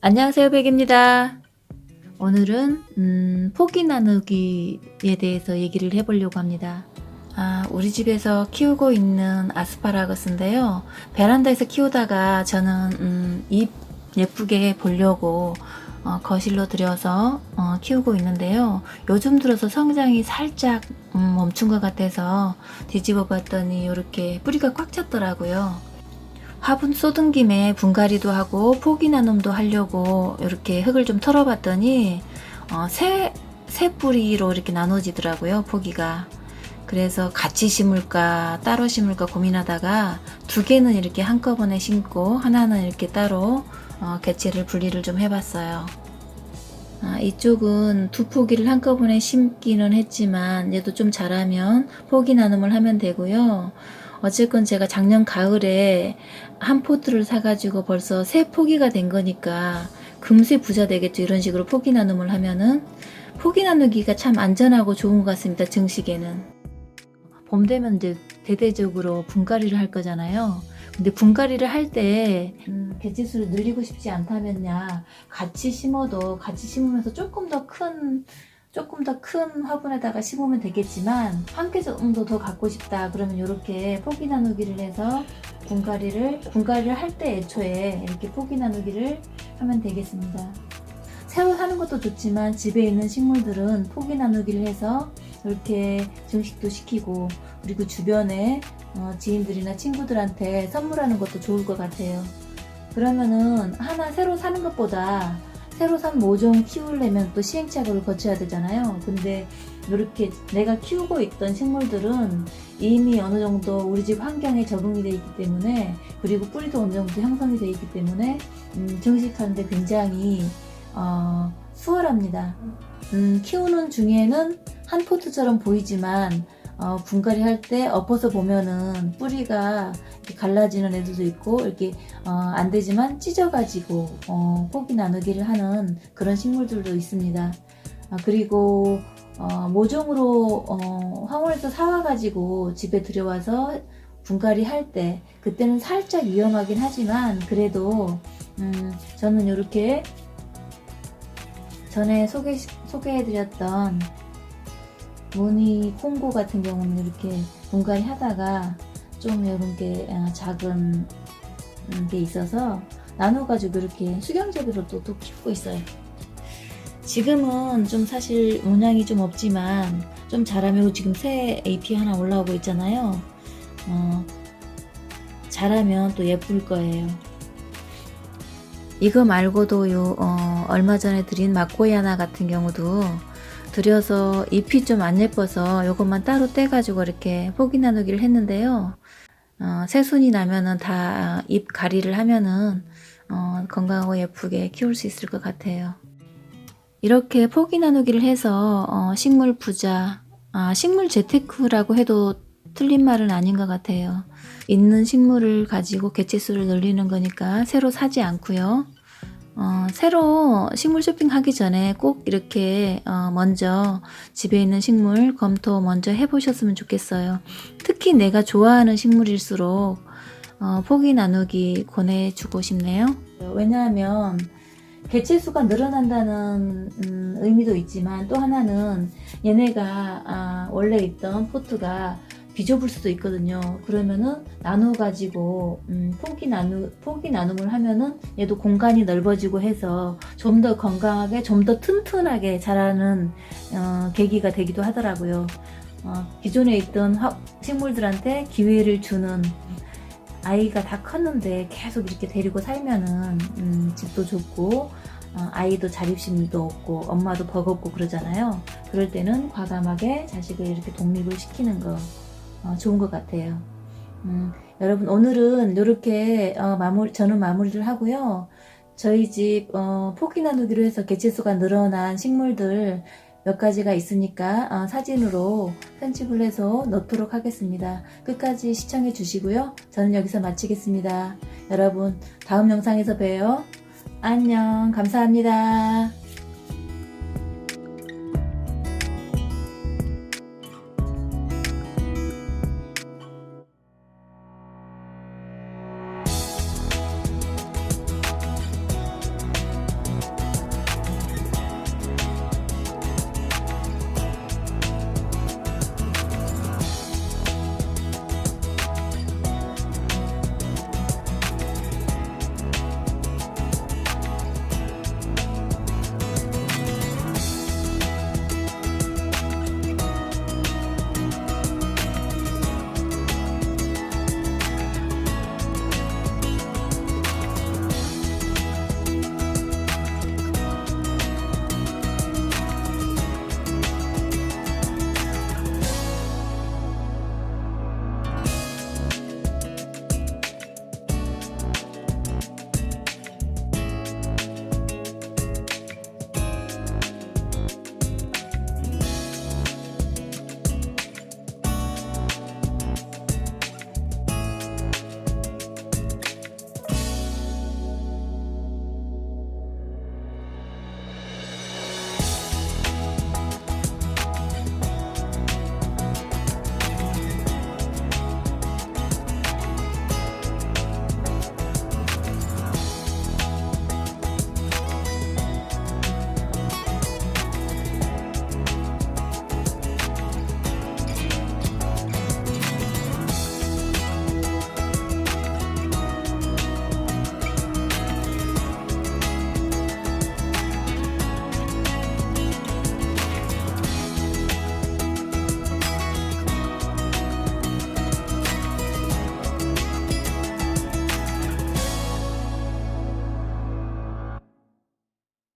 안녕하세요 백입니다. 오늘은 음, 포기 나누기에 대해서 얘기를 해보려고 합니다. 아, 우리 집에서 키우고 있는 아스파라거스인데요. 베란다에서 키우다가 저는 음, 잎 예쁘게 보려고 어, 거실로 들여서 어, 키우고 있는데요. 요즘 들어서 성장이 살짝 음, 멈춘 것 같아서 뒤집어 봤더니 이렇게 뿌리가 꽉 찼더라고요. 화분 쏟은 김에 분갈이도 하고 포기 나눔도 하려고 이렇게 흙을 좀 털어봤더니 어, 새, 새 뿌리로 이렇게 나눠지더라고요 포기가. 그래서 같이 심을까 따로 심을까 고민하다가 두 개는 이렇게 한꺼번에 심고 하나는 이렇게 따로 어, 개체를 분리를 좀 해봤어요. 아, 이쪽은 두 포기를 한꺼번에 심기는 했지만 얘도 좀 자라면 포기 나눔을 하면 되고요 어쨌건 제가 작년 가을에 한 포트를 사가지고 벌써 세 포기가 된 거니까 금세 부자 되겠죠. 이런 식으로 포기 나눔을 하면은 포기 나누기가 참 안전하고 좋은 것 같습니다. 증식에는. 봄 되면 이제 대대적으로 분갈이를 할 거잖아요. 근데 분갈이를 할때 음, 늘리고 싶지 않다면야 같이 심어도 같이 심으면서 조금 더큰 조금 더 큰 화분에다가 심으면 되겠지만 한 개 정도 더 갖고 싶다 그러면 이렇게 포기 나누기를 해서 분갈이를 분갈이를 할 때 애초에 이렇게 포기 나누기를 하면 되겠습니다. 새로 사는 것도 좋지만 집에 있는 식물들은 포기 나누기를 해서 이렇게 증식도 시키고 그리고 주변에 어, 지인들이나 친구들한테 선물하는 것도 좋을 것 같아요. 그러면은 하나 새로 사는 것보다 새로 산 모종 키우려면 또 시행착오를 거쳐야 되잖아요. 근데 이렇게 내가 키우고 있던 식물들은 이미 어느 정도 우리 집 환경에 적응이 되어 있기 때문에 그리고 뿌리도 어느 정도 형성이 되어 있기 때문에 음, 증식하는데 굉장히 어, 수월합니다. 음, 키우는 중에는 한 포트처럼 보이지만 어, 분갈이 할 때 엎어서 보면은 뿌리가 갈라지는 애들도 있고 이렇게 어, 안 되지만 찢어가지고 어, 포기 나누기를 하는 그런 식물들도 있습니다. 아, 그리고 어, 모종으로 어, 화원에서 사와가지고 집에 들여와서 분갈이 할 때 그때는 살짝 위험하긴 하지만 그래도 음, 저는 이렇게 전에 소개 소개해드렸던 무늬 콩고 같은 경우는 이렇게 분갈이 하다가 좀 이런 게 어, 작은 게 있어서 나눠가지고 이렇게 수경재배로 또, 또 키우고 있어요. 지금은 좀 사실 문양이 좀 없지만 좀 자라면 지금 새 AP 하나 올라오고 있잖아요. 어, 자라면 또 예쁠 거예요. 이거 말고도 요 어, 얼마 전에 드린 막고야나 같은 경우도 들여서 잎이 좀 안 예뻐서 이것만 따로 떼가지고 이렇게 포기 나누기를 했는데요. 어, 새순이 나면은 다 잎 가리를 하면은 어, 건강하고 예쁘게 키울 수 있을 것 같아요. 이렇게 포기 나누기를 해서 어, 식물 부자, 아, 식물 재테크라고 해도 틀린 말은 아닌 것 같아요. 있는 식물을 가지고 개체수를 늘리는 거니까 새로 사지 않고요. 어, 새로 식물 쇼핑하기 전에 꼭 이렇게 어, 먼저 집에 있는 식물 검토 먼저 해보셨으면 좋겠어요. 특히 내가 좋아하는 식물일수록 어, 포기 나누기 권해주고 싶네요. 왜냐하면 개체수가 늘어난다는 음, 의미도 있지만 또 하나는 얘네가 아, 원래 있던 포트가 비좁을 수도 있거든요. 그러면은 나눠 가지고 음, 포기 나누 포기 나눔을 하면은 얘도 공간이 넓어지고 해서 좀 더 건강하게 좀 더 튼튼하게 자라는 어, 계기가 되기도 하더라고요. 어, 기존에 있던 화, 식물들한테 기회를 주는 아이가 다 컸는데 계속 이렇게 데리고 살면은 음, 집도 좁고 어, 아이도 자립심도 없고 엄마도 버겁고 그러잖아요. 그럴 때는 과감하게 자식을 이렇게 독립을 시키는 거 어, 좋은 것 같아요. 음, 여러분 오늘은 이렇게 어, 마무리 저는 마무리를 하고요. 저희 집 어, 포기 나누기로 해서 개체수가 늘어난 식물들 몇 가지가 있으니까 어, 사진으로 편집을 해서 넣도록 하겠습니다. 끝까지 시청해 주시고요. 저는 여기서 마치겠습니다. 여러분 다음 영상에서 봬요. 안녕 감사합니다.